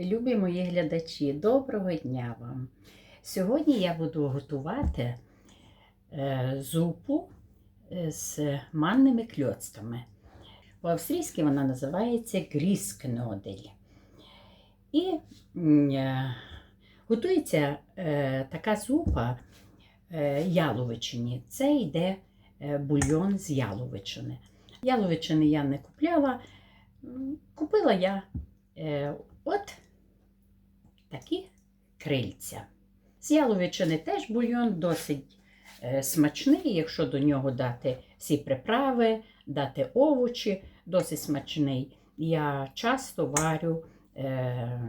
Любі мої глядачі, доброго дня вам! Сьогодні я буду готувати е, зупу е, з манними кльоцками. По-австрійськи вона називається гріскнодель. І е, готується така зупа яловичині. Це йде бульйон з яловичини. Яловичини я не купляла, купила я от такі крильця. З яловичини теж бульйон досить е, смачний, якщо до нього дати всі приправи, дати овочі, досить смачний. Я часто варю е,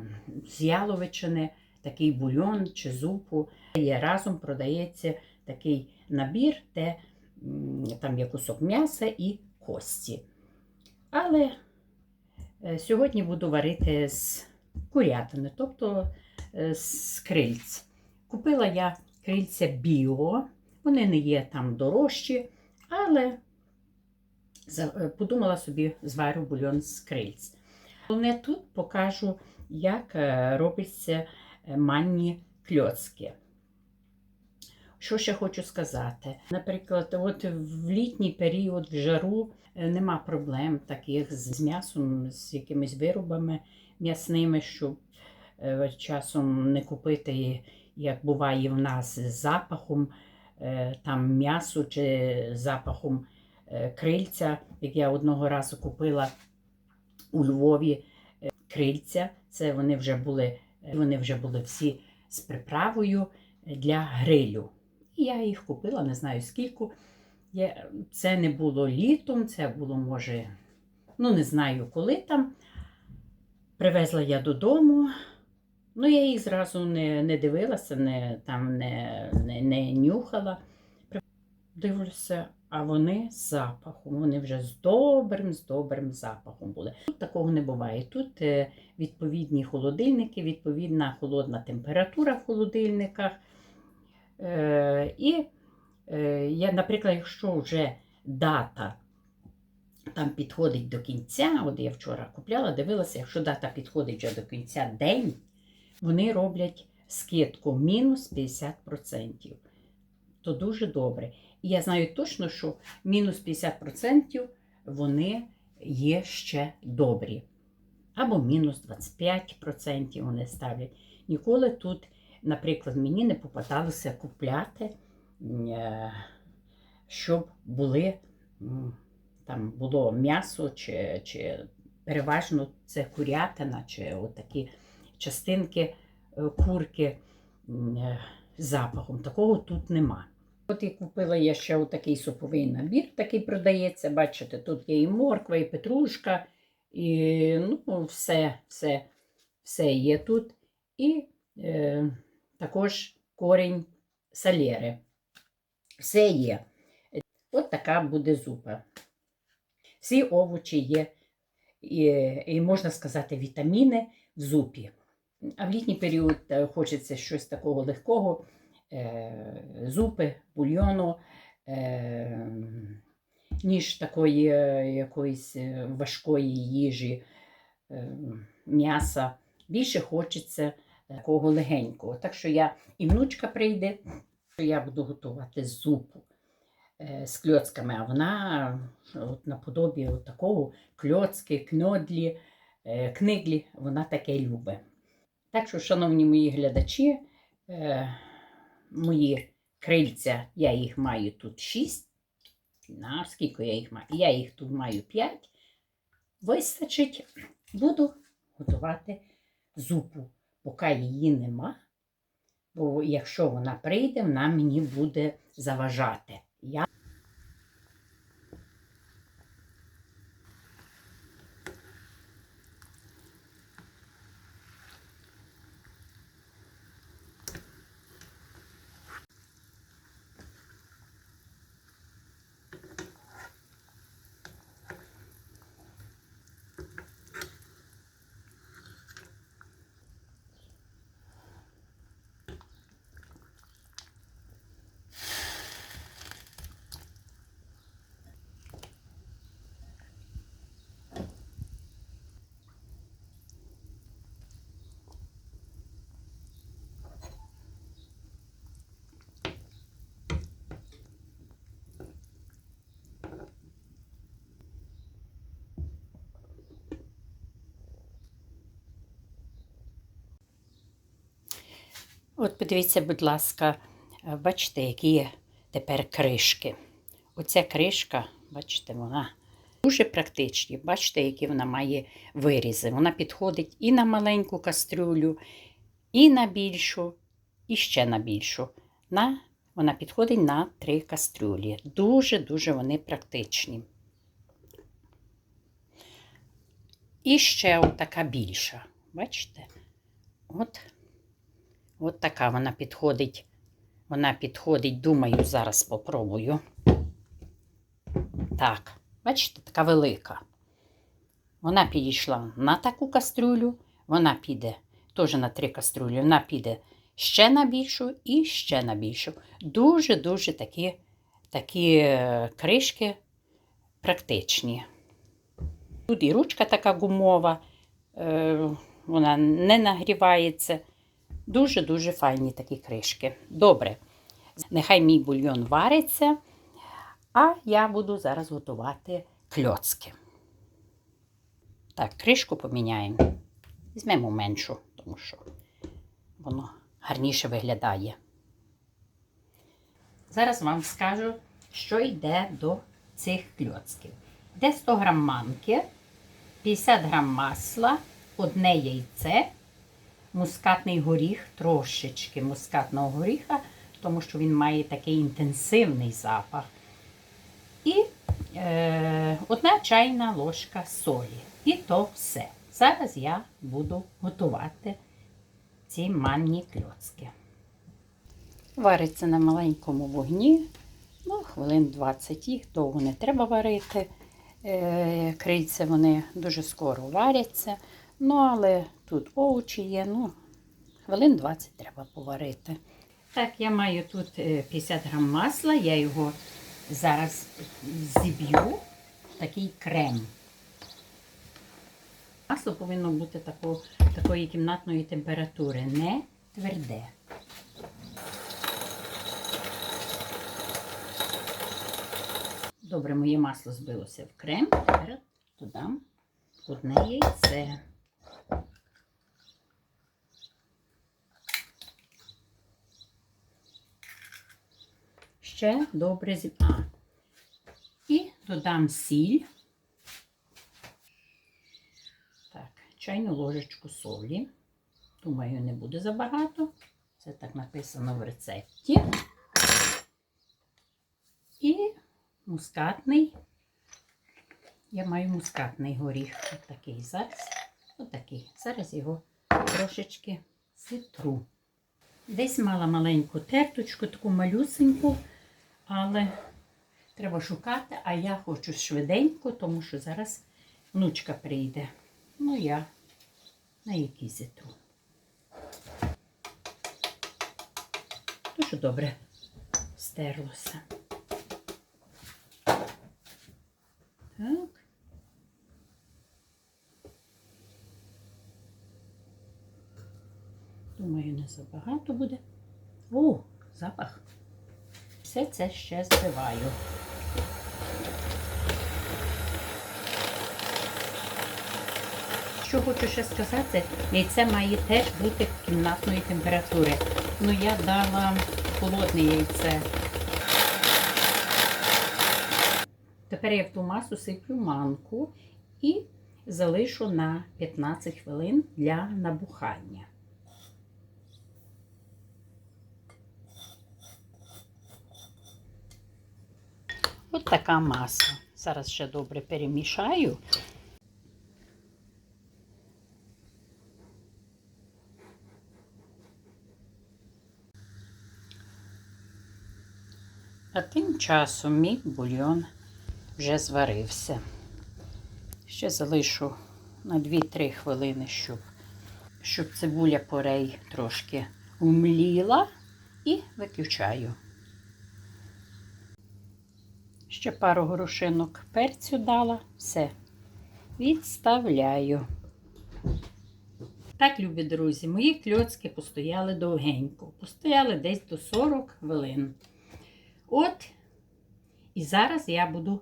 з яловичини такий бульйон чи зупу. Є разом продається такий набір, де там є кусок м'яса і кості. Але е, сьогодні буду варити з курятини, тобто е, з крильць. Купила я крильця біо, вони не є там дорожчі, але е, подумала собі, зварю бульйон з крильць. Головне тут покажу, як е, робиться манні кльоцки. Що ще хочу сказати? Наприклад, от в літній період, в жару, нема проблем таких з м'ясом, з якимись виробами м'ясними, щоб е, часом не купити, як буває в нас, з запахом е, там м'ясо чи запахом е, крильця. Як я одного разу купила у Львові крильця, це вони вже були, вони вже були всі з приправою для грилю. І я їх купила, не знаю скільки. Це не було літом, це було, може, ну не знаю коли там. Привезла я додому. Ну, я їх зразу не, не дивилася, не, там не, не, не нюхала. Дивлюся, а вони з запахом. Вони вже з добрим, з добрим запахом були. Тут такого не буває. Тут е, відповідні холодильники, відповідна холодна температура в холодильниках. Е, і е, я, наприклад, якщо вже дата там підходить до кінця, от я вчора купляла, дивилася, якщо дата підходить вже до кінця день, вони роблять скидку мінус 50%. То дуже добре. І я знаю точно, що мінус 50% вони є ще добрі. Або мінус 25% вони ставлять. Ніколи тут, наприклад, мені не попадалося купляти, е, щоб були там було м'ясо, чи, чи переважно це курятина, чи отакі частинки е, курки е, з запахом. Такого тут нема. От і купила я ще отакий суповий набір, такий продається. Бачите, тут є і морква, і петрушка, і ну, все, все, все є тут. І е, також корінь салєри. Все є. От така буде зупа. Всі овочі є, і, і можна сказати, вітаміни в зупі. А в літній період е, хочеться щось такого легкого, е, зупи, бульйону, е, ніж такої якоїсь важкої їжі, м'яса. Більше хочеться такого легенького. Так що я і внучка прийде, що я буду готувати зупу з кльоцками, а вона от наподобі от такого кльоцки, кньодлі, е, книглі, вона таке любить. Так що, шановні мої глядачі, е, мої крильця, я їх маю тут 6. На скільки я їх маю? Я їх тут маю 5. Вистачить, буду готувати зупу, поки її нема. Бо якщо вона прийде, вона мені буде заважати. Я От подивіться, будь ласка, е, бачите, які є тепер кришки. Оця кришка, бачите, вона дуже практичні. Бачите, які вона має вирізи. Вона підходить і на маленьку кастрюлю, і на більшу, і ще на більшу, на вона підходить на три кастрюлі. Дуже-дуже вони практичні. І ще така більша. Бачите? От, от така вона підходить. Вона підходить, думаю, зараз попробую. Так, бачите, така велика. Вона підійшла на таку кастрюлю, вона піде теж на три кастрюлі, вона піде ще на більшу і ще на більшу. Дуже-дуже такі, такі е, кришки практичні. Тут і ручка така гумова, е, вона не нагрівається. Дуже-дуже файні такі кришки. Добре. Нехай мій бульйон вариться, а я буду зараз готувати кльоцки. Так, кришку поміняємо. Візьмемо меншу, тому що воно гарніше виглядає. Зараз вам скажу, що йде до цих кльоцків. Йде 100 грам манки, 50 грам масла, одне яйце, мускатний горіх, трошечки мускатного горіха, тому що він має такий інтенсивний запах. І е, одна чайна ложка солі. І то все. Зараз я буду готувати ці манні кльоцки. Вариться на маленькому вогні, ну, хвилин 20 їх довго не треба варити. Е, крильця вони дуже скоро варяться. Ну, але тут овочі є, ну, хвилин 20 треба поварити. Так, я маю тут е, 50 грам масла, я його зараз зіб'ю в такий крем. Масло повинно бути тако, такої кімнатної температури, не тверде. Добре, моє масло збилося в крем. Тепер додам одне яйце. Ще добре зі... А. І додам сіль. Так, чайну ложечку солі. Думаю, не буде забагато. Це так написано в рецепті. І мускатний. Я маю мускатний горіх. Ось такий зараз. Отакий. Зараз його трошечки зітру. Десь мала маленьку терточку, таку малюсеньку, але треба шукати, а я хочу швиденько, тому що зараз внучка прийде. Ну, я на якій зітру. Дуже добре стерлося. Так. Думаю, не забагато буде. О, запах. Все це ще збиваю. Що хочу ще сказати, яйце має теж бути кімнатної температури. Ну, я дала холодне яйце. Тепер я в ту масу сиплю манку і залишу на 15 хвилин для набухання. Ось така маса. Зараз ще добре перемішаю. А тим часом мій бульйон вже зварився. Ще залишу на 2-3 хвилини, щоб, щоб цибуля порей трошки умліла і виключаю. Ще пару горошинок перцю дала, все. Відставляю. Так, любі друзі, мої кльоцки постояли довгенько. Постояли десь до 40 хвилин. От, і зараз я буду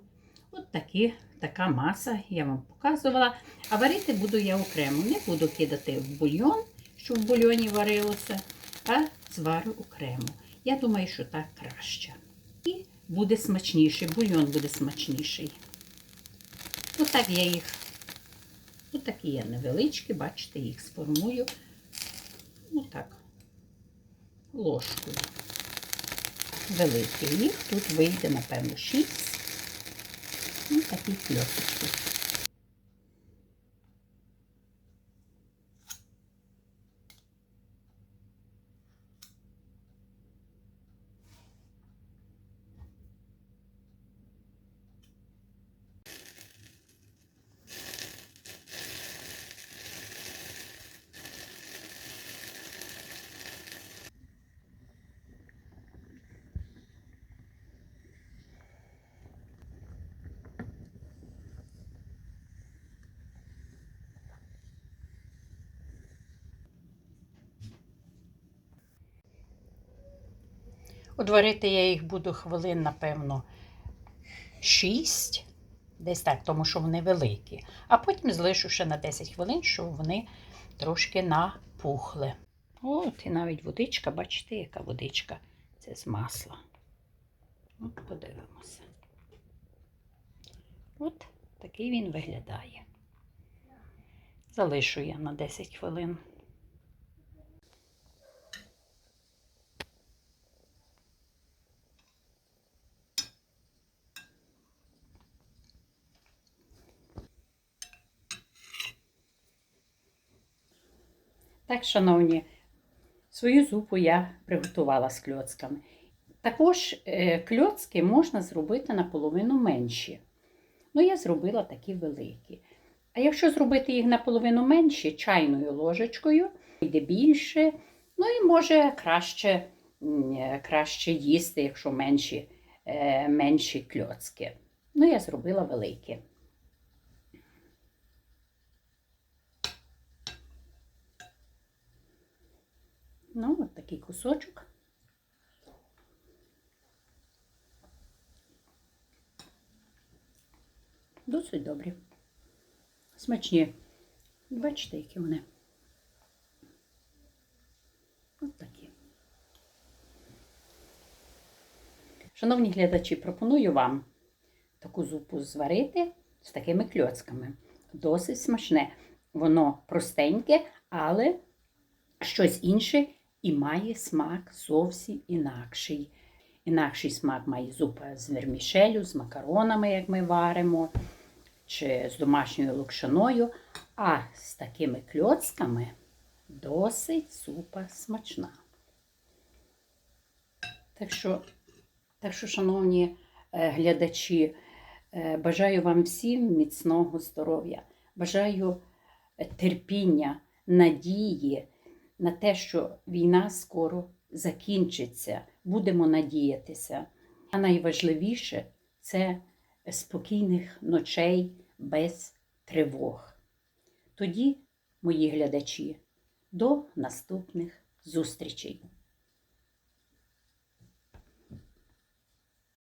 от такі, така маса, я вам показувала. А варити буду я окремо. Не буду кидати в бульйон, щоб в бульйоні варилося. а зварю окремо. Я думаю, що так краще. І буде смачніший, бульйон буде смачніший. Отак я їх, отакі я невеличкі, бачите, їх сформую. Отак, ложкою. Великий. Їх тут вийде, напевно, 6. Ось такі кльосочки. Одварити я їх буду хвилин, напевно, 6, десь так, тому що вони великі. А потім залишу ще на 10 хвилин, щоб вони трошки напухли. От, і навіть водичка, бачите, яка водичка. Це з масла. От, подивимося. От такий він виглядає. Залишу я на 10 хвилин. Так, шановні, свою зупу я приготувала з кльоцками. Також е, кльоцки можна зробити наполовину менші. Ну, я зробила такі великі. А якщо зробити їх наполовину менші, чайною ложечкою, йде більше, ну і може краще, е, краще їсти, якщо менші, е, менші кльоцки. Ну, я зробила великі. Ну, от такий кусочок. Досить добрі. Смачні. Бачите, які вони. От такі. Шановні глядачі, пропоную вам таку зупу зварити з такими кльоцками. Досить смачне. Воно простеньке, але щось інше і має смак зовсім інакший. Інакший смак має зупа з вермішелю, з макаронами, як ми варимо, чи з домашньою лукшаною. А з такими кльоцками досить зупа смачна. Так що, так що шановні е, глядачі, е, бажаю вам всім міцного здоров'я. Бажаю терпіння, надії на те, що війна скоро закінчиться. Будемо надіятися. А найважливіше це спокійних ночей без тривог. Тоді, мої глядачі, до наступних зустрічей!